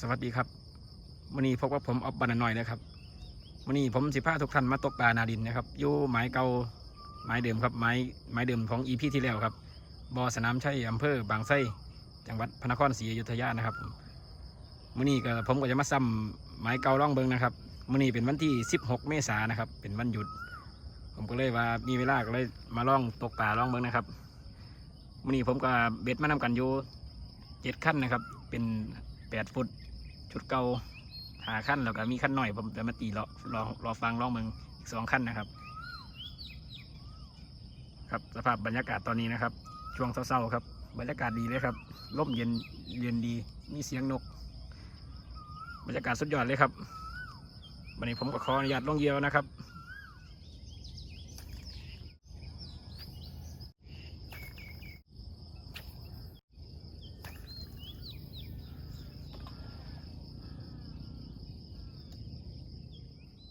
สวัสดีครับวันนี้พบกับผมออฟบานาน่อยนะครับวันนี้ผมสิพาทุกท่านมาตกปลานาดินนะครับอยู่หมายเก่าหมายเดิมครับหมายหมายเดิมของอีพีที่แล้วครับบอสนามชัยอำเภอบางไทรจังหวัดพระนครศรีอยุธยานะครับวันนี้ก็ผมก็จะมาซ้ำหมายเก่าล่องเบิงนะครับวันนี้เป็นวันที่ 16 เมษายนนะครับ เป็นวันหยุด ผมก็เลยว่ามีเวลาก็เลยมาล่องตกปลาล่องเบิงนะครับวันนี้ผมก็เบ็ดมานำกันอยู่เจ็ดขั้นนะครับ เป็นแปดฟุต ชุดเก่าหาขั้นแล้วก็มีขั้นหน่อยผมจะมาตีรอรอรอฟังร้องมึงอีกสองขั้นนะครับ ครับสภาพบรรยากาศตอนนี้นะครับ ช่วงเศร้าๆครับ บรรยากาศดีเลยครับร่มเย็นเย็นดีมีเสียงนก บรรยากาศสุดยอดเลยครับวันนี้ผมก็ขออนุญาตลงเยียวนะครับ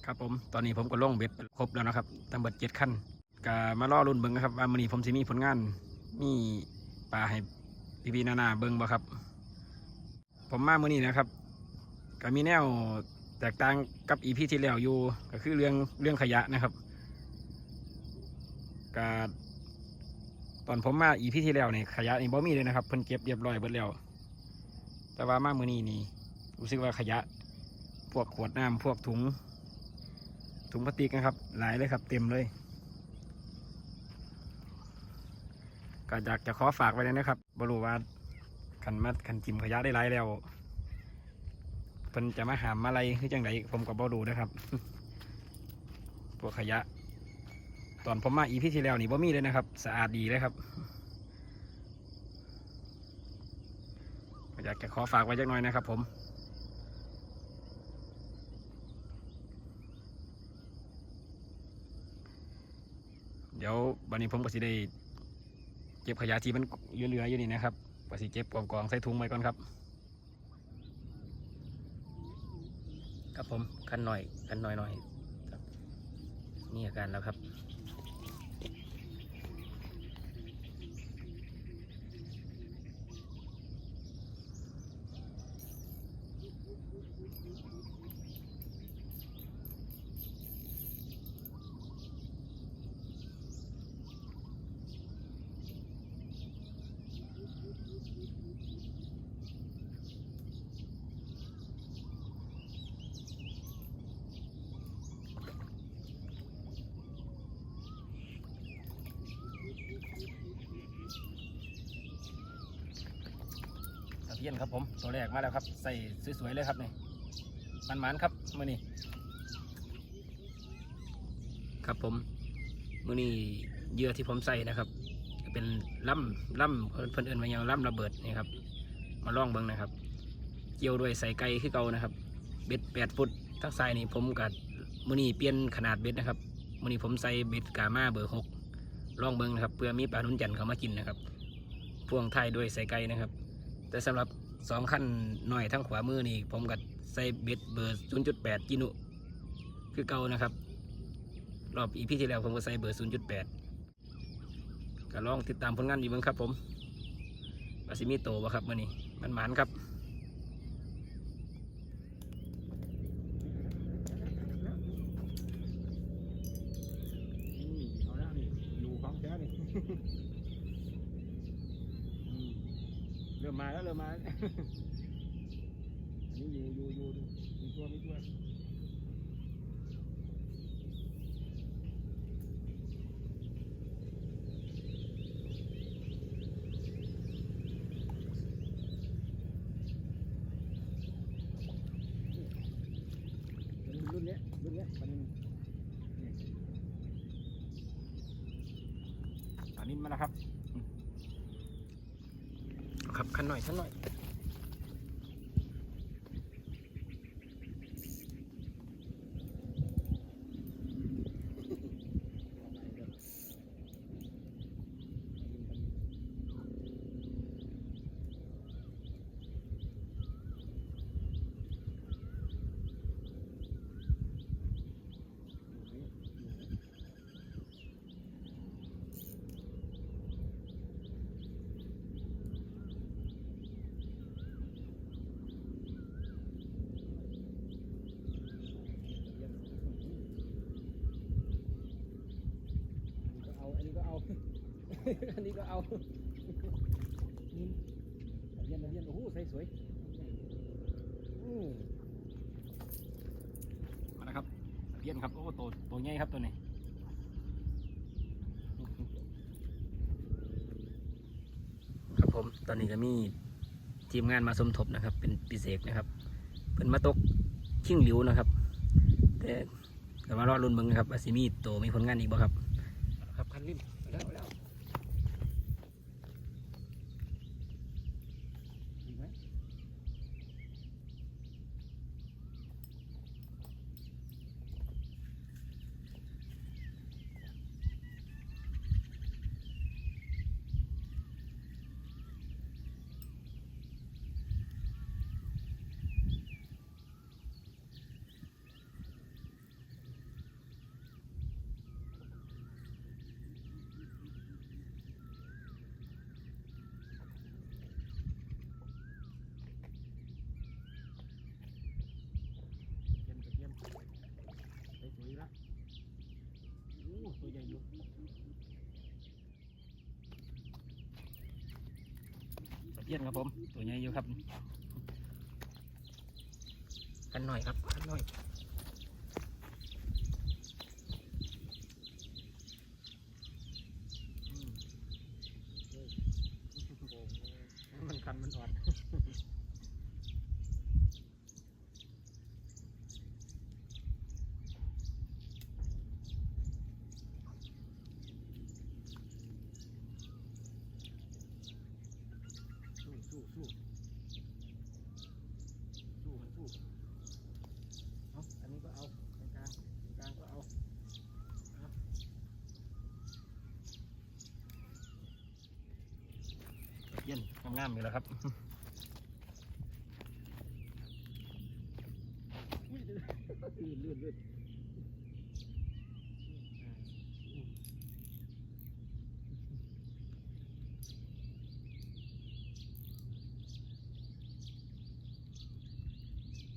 ครับผมตอนนี้ผมก็ล่งเบ็ดครบแล้วนะครับตั้งเบ็ดเจ็ดขั้นก็มาล่อรุ่นเบิ้งนะครับว่ามื้อนี้ผมสิมีผลงานมีปลาให้พี่ๆนานาเบิ้งบ่ครับ ผมมามื้อนี้นะครับก็มีแนวแตกต่างกับอีพีที่แล้วอยู่ก็คือเรื่องเรื่องขยะนะครับก็ตอนผมมาอีพีที่แล้วเนี่ยขยะนี่บ่มีเลยนะครับเพิ่นเก็บเรียบร้อยเบิดแล้ว แต่ว่ามามื้อนี้นี่รู้สึกว่าขยะ พวกขวดน้ำพวกถุง ถุงพลาสติกนะครับ หลายเลยครับ เต็มเลย ก็อยากจะขอฝากไว้เลยนะครับบรูว่าขันมาขันจิมขยะได้หลายแล้วเพิ่นจะมาหามอะไรคือจังไดผมก็บ่รู้นะครับพวกขยะ ตอนผมมาอีพีที่แล้วนี่บ่มีเลยนะครับ สะอาดดีเลยครับอยากจะขอฝากไว้จักหน่อยนะครับผม วันนี้ผมก็สิได้เก็บขยะที่มันเหลือๆอยู่นี่นะครับก็สิเก็บกองๆใส่ถุงไว้ก่อนครับ ครับผมคันหน่อยคันหน่อยหน่อยครับนี่อาการแล้วครับ ยนครับผมตัวแรกมาแล้วครับ ใส่สวยๆเลยครับนี่มันหมันครับมือนี้ครับผมมือนี้เหยื่อที่ผมใส่นะครับ เป็นล่ำล่ำเพิ่นเพิ่นเอินมาย่างล่ำระเบิดนี่ครับ มาล่องเบิ้งนะครับ เกี่ยวด้วยใส่ไก่คือเก่านะครับ เบ็ดแปดฟุตทั้งสายนี่ผมกัดมือนี้เปลี่ยนขนาดเบ็ดนะครับมือนี้ผมใส่เบ็ดกามาเบอร์หกล่องเบิ้งนะครับเพื่อมีปลาหนุนจันทร์เขามากินนะครับพ่วงท้ายด้วยใส่ไก่นะครับ แต่สำหรับสองขั้นหน่อยทั้งขวามือนี่ผมกับใส่เบ็ดเบอร์0.8กินุคือเก่านะครับ รอบอีพีที่แล้วผมก็ใส่เบอร์0.8ก็ลองติดตามผลงานดีเบ้างครับ ผมวาซิมิโตบ่ครับมื่อนี้มันหมานครับอืมเอาแล้วนี่ดูของแท้นี่ อืม เริ่มาแล้วเริ่มมาอันนี้อยู่อยู่อยู่ดูมีตัวมีตัวรุ่นเนี้ยรุ่นเนี้ยปันนี้อันนี้มาแล้วครับ ครับขันหน่อยขันหน่อย อันนี้ก็เอาเบียนเบียนโอ้โหใส่สวยมาแล้วครับเพียนครับ โอ้ตัวตัวใหญ่ครับตัวนี้ครับผม ตอนนี้ก็มีทีมงานมาสมทบนะครับ เป็นพิเศษนะครับเพิ่นมาตกชิ่งหลิวนะครับ แต่ก็มารอรุ่นเบิ่งนะครับว่าสิมีโตมีผลงานอีกบ่ครับคันริมไปแล้วไปแล้ว ดีไหม เทียนกระเทียมใส่สวยละโอ้ตัวใหญ่อยู่ ตะ เพียนครับผม ตัวใหญ่อยู่ครับกันหน่อยครับกันหน่อยมันคันมันอ่อนสู้สู้สู้สู้มันสู้เอาอันนี้ก็เอากลางกลางกลางก็เอา ตะ เพียนงามๆอยู่แล้วครับลื่นลื่นลื่น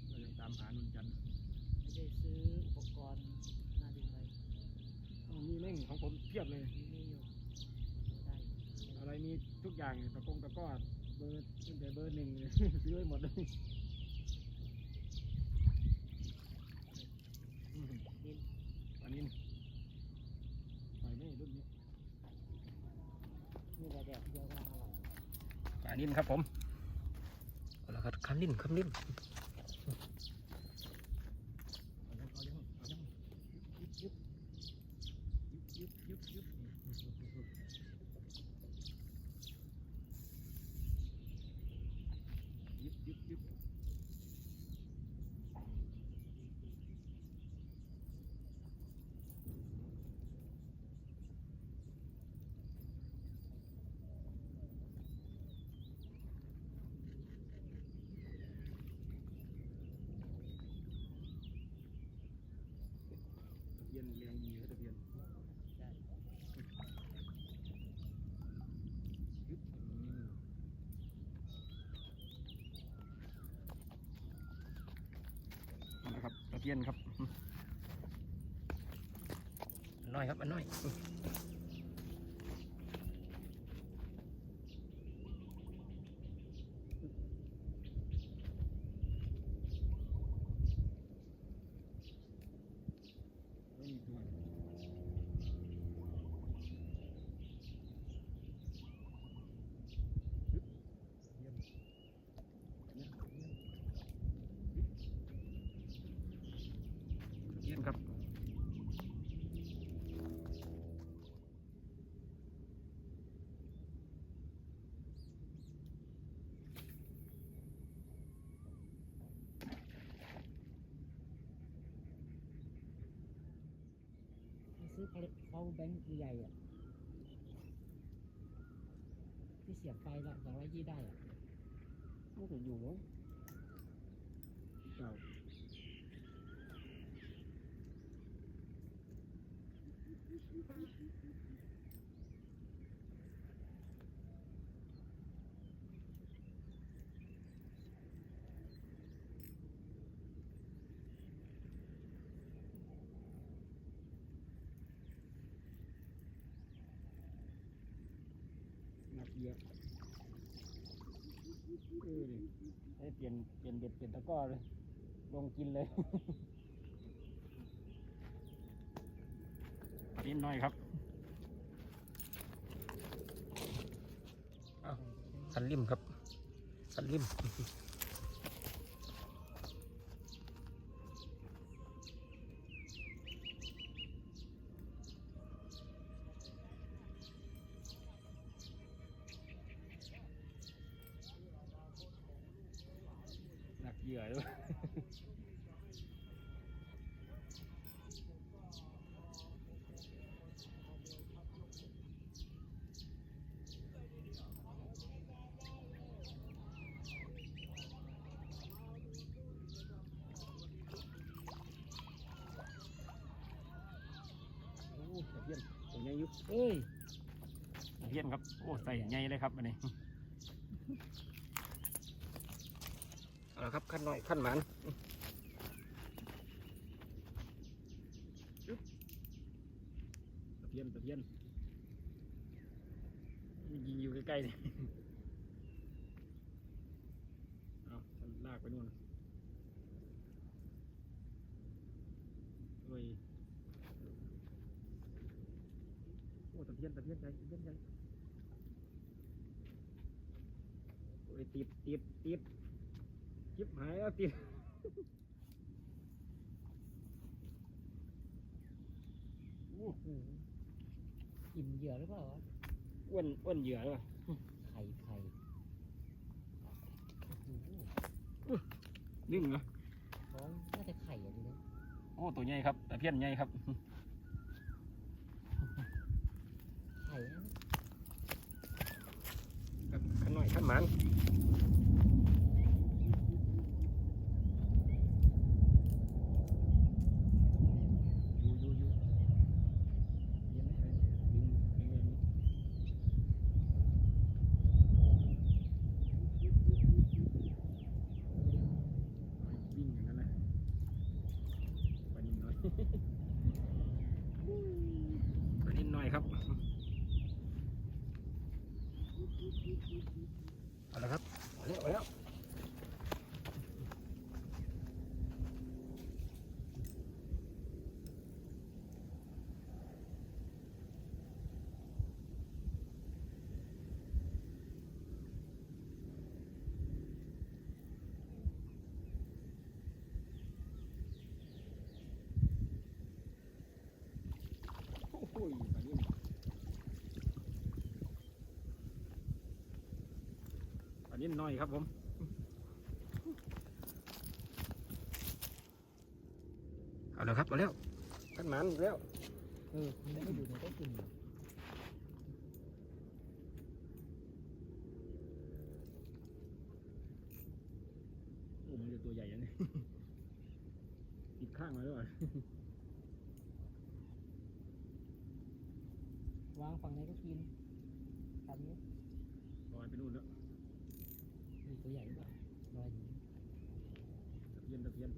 เรายังตามหานุนจันทร์ ไม่ได้ซื้ออุปกรณ์มาดึงอะไร เอามีเร่งของผมเพียบเลย มีไม่อยู่ได้ อะไรมี ทุกอย่างตะกงตะกร้อเบอร์ตั้งแต่เบอร์หนึ่งเลยซื้อไว้หมดเลยอืมดินอันนี้ไปไม่รุ่นนี้นี่ระแบบเดียวก็อร่อยปลานิ่มครับผมเอาละครับคันนิ่มคันนิ่ม บียนแรงมีทะเบียนได้ยึดนี่นะครับตะเพียนครับน้อยครับอันน้อยื้อเขาเขาแบงค์ใหญ่อะที่เสียบไฟละสองร้อยยี่ได้อะไม่ถึงอยู่มั้งเก่า หนักเยอะเออดิให้เปลี่ยนเปลี่ยนเบ็ดเปลี่ยนตะกร้อเลย ลงกินเลย นิดหน่อยครับอ้าวสันริมครับ สันริม เหยื่อด้วยเพียนตัวใหญ่ยุบเอ้ยเพียนครับ โอ้ ใส่ใหญ่เลยครับอันนี้ เอาละครับขั้นหน่อยขั้นหมันตะเพียนตะเพียนยิงอยู่ใกล้ๆเลยเอาลากไปนู่นโอ้ยโอ้ตะเพียนตะเพียนใจตะเพียนใจโอ้ยติดติดติด จิบหายแล้วติดโอ้โอ้โหอิ่มเหยื่อหรือเปล่าวะอ้วนอ้วนเหยื่อเลยว่ะไข่ไข่โอ้โหนิ่งเหรอท้องน่าจะไข่อะดูนะโอ้ตัวใหญ่ครับตะเพียนใหญ่ครับ ไข่นะครับขันหน่อยขันหมันอยู่อยู่อยู่เย็นไหมดึงดึงเลยวิ่งอย่างนั้นนะไปนิดหน่อย ไปนิดหน่อยครับ เอาละครับเอาแล้วเอาแล้วโอ้โหปลานิ่ม ปลานิ่มน้อยครับผมเอาแล้วครับเอาแล้วขันหมันอีกแล้วเออมันไม่ได้อยู่ในโต๊ะกินหรอกโอ้มันจะตัวใหญ่ยังนี่ติดข้างมาด้วยวางฝั่งไหนก็กินทำนี้ลอยไปนู่นแล้วมี ตัวใหญ่หรือเปล่าอะไรนี้ตะเพียนตะเพียน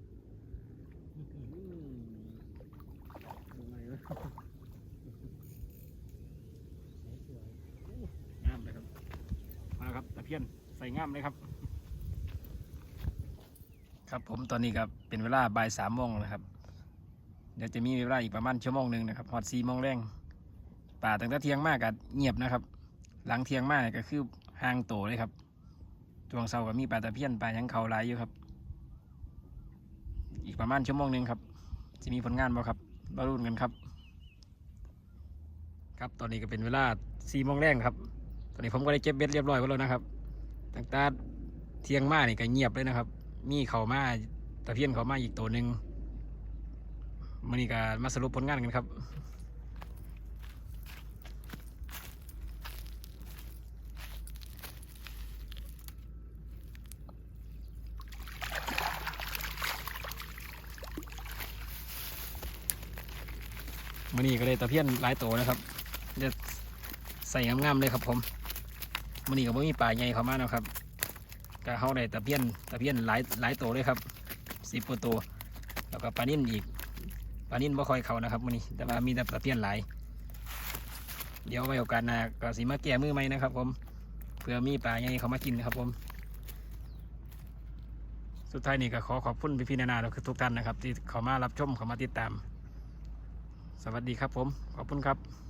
ดูไงวะสวยงามเลยครับ มาครับตะเพียนใส่งามเลยครับ ครับผมตอนนี้ครับเป็นเวลาบ่ายสามโมงนะครับ เดี๋ยวจะมีเวลาอีกประมาณชั่วโมงหนึ่งนะครับฮอดสี่โมงแรงป่าตั้งแต่เที่ยงมากก็เงียบนะครับ หลังเที่ยงมากก็คือห่างโตเลยครับ ช่วงเช้าก็มีปลาตะเพียนปลายังเขาหลายอยู่ครับ อีกประมาณชั่วโมงหนึ่งครับจะมีผลงานบ่ครับมารุ่นกันครับ ครับตอนนี้ก็เป็นเวลาสี่โมงแรงครับ ตอนนี้ผมก็ได้เก็บเบ็ดเรียบร้อยไว้แล้วนะครับตั้งแต่เที่ยงมานี่ก็เงียบเลยนะครับ มีเขามาตะเพียนเขามาอีกตัวหนึ่งมันนี่ก็มาสรุปผลงานกันครับ มื่อนี้ก็เลยตะเพียนหลายตัวนะครับจะใส่งามๆเลยครับผมมื่อนี้ก็ไม่มีป่าใหญ่เข้ามานะครับก็เข้าได้ตะเพียนตะเพียนหลายหลายตัวเลยครับสิบกว่าตัวแล้วก็ปลานิ่นอีกปลานิ่นบ่คอยเขานะครับมื่อนี้แต่ว่ามีแต่ตะเพียนหลาย เดี๋ยวไว้โอกาสหน้าก็สีมะแก่มือไหมนะครับ ผมเพื่อมีป่าใหญ่เขามากินนะครับผมสุดท้ายนี้ก็ขอขอบคุณพี่พี่นานาและทุกท่านนะครับ ที่เข้ามารับชมเข้ามาติดตาม สวัสดีครับผม ขอบคุณครับ